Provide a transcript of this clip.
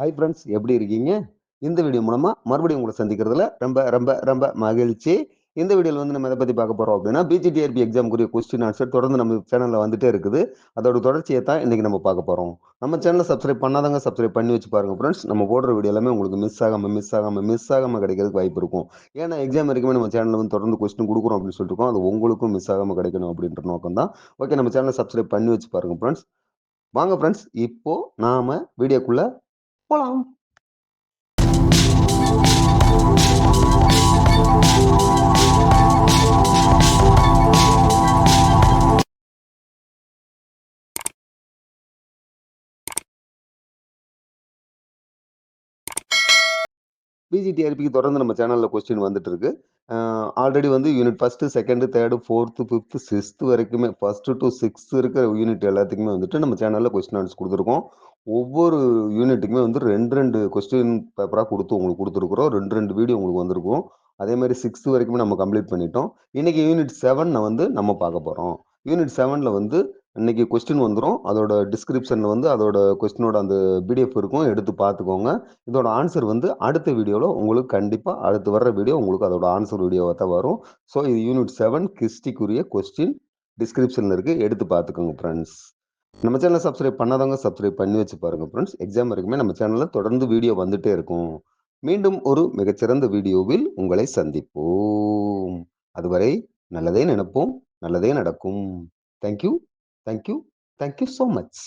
Hi friends எப்படி இருக்கீங்க? இந்த வீடியோ மூலமாக மறுபடியும் உங்களை சந்திக்கிறதுல ரொம்ப ரொம்ப ரொம்ப மகிழ்ச்சி. இந்த வீடியோவில் வந்து நம்ம எதை பற்றி பார்க்க போகிறோம் அப்படின்னா பிஜிடிஆர்பி எக்ஸாமுக்குரிய கொஸ்டின் ஆன்சர் தொடர்ந்து நம்ம சேனலில் வந்துட்டே இருக்குது. அதோட தொடர்ச்சியை தான் இன்றைக்கி நம்ம பார்க்க போகிறோம் நம்ம சேனலை சப்ஸ்கிரைப் பண்ணாதவங்க சப்ஸ்கிரைப் பண்ணி வச்சு பாருங்க ஃப்ரெண்ட்ஸ் நம்ம போடுற வீடியோ எல்லாமே உங்களுக்கு மிஸ் ஆகாமல் மிஸ் ஆகாமல் மிஸ் ஆகாமல் கிடைக்கிறதுக்கு வாய்ப்பு இருக்கும். ஏன்னா எக்ஸாம் வரைக்குமே நம்ம சேனலில் வந்து தொடர்ந்து கொஸ்டின் கொடுக்குறோம் அப்படின்னு சொல்லிட்டு அது உங்களுக்கும் மிஸ் ஆகாமல் கிடைக்கணும் அப்படின்ற நோக்கம் தான். ஓகே நம்ம சேனலை சப்ஸ்கிரைப் பண்ணி வச்சு பாருங்கள் ஃப்ரெண்ட்ஸ் வாங்க ஃப்ரெண்ட்ஸ் இப்போது நாம் வீடியோக்குள்ளே போலாம். பிஜிடிஆர்பிக்கு தொடர்ந்து நம்ம சேனலில் கொஸ்டின் வந்துட்டு இருக்கு ஆல்ரெடி வந்து unit first second third fourth fifth sixth வரைக்குமே ஃபஸ்ட்டு டு சிக்ஸ்த் இருக்கிற யூனிட் எல்லாத்துக்குமே வந்துட்டு நம்ம சேனலில் கொஸ்டின் ஆன்சர் கொடுத்துருக்கோம். ஒவ்வொரு யூனிட்டுக்குமே வந்து ரெண்டு ரெண்டு கொஸ்டின் பேப்பராக கொடுத்து உங்களுக்கு கொடுத்துருக்குறோம். ரெண்டு ரெண்டு வீடியோ உங்களுக்கு வந்திருக்கும். அதே மாதிரி சிக்ஸ்த்து வரைக்குமே நம்ம கம்ப்ளீட் பண்ணிட்டோம். இன்னைக்கு யூனிட் செவனை வந்து நம்ம பார்க்க போகிறோம் யூனிட் செவனில் வந்து இன்னைக்கு கொஸ்டின் வந்துடும் அதோட டிஸ்கிரிப்ஷனில் வந்து அதோட கொஸ்டினோட அந்த பிடிஎஃப் இருக்கும். எடுத்து பார்த்துக்கோங்க. இதோட ஆன்சர் வந்து அடுத்த வீடியோவில் உங்களுக்கு கண்டிப்பாக அடுத்து வர்ற வீடியோ உங்களுக்கு அதோட ஆன்சர் வீடியோவாக தான் வரும். ஸோ இது யூனிட் செவன் கிறிஸ்டிக்குரிய கொஸ்டின் டிஸ்கிரிப்ஷனில் இருக்குது எடுத்து பார்த்துக்கோங்க ஃப்ரெண்ட்ஸ் நம்ம சேனலை சப்ஸ்கிரைப் பண்ணாதவங்க சப்ஸ்கிரைப் பண்ணி வச்சு பாருங்கள் ஃப்ரெண்ட்ஸ் எக்ஸாம் வரைக்குமே நம்ம சேனலில் தொடர்ந்து வீடியோ வந்துட்டே இருக்கும். மீண்டும் ஒரு மிகச்சிறந்த வீடியோவில் உங்களை சந்திப்போம். அதுவரை நல்லதே நினைப்போம் நல்லதே நடக்கும். Thank you thank you thank you so much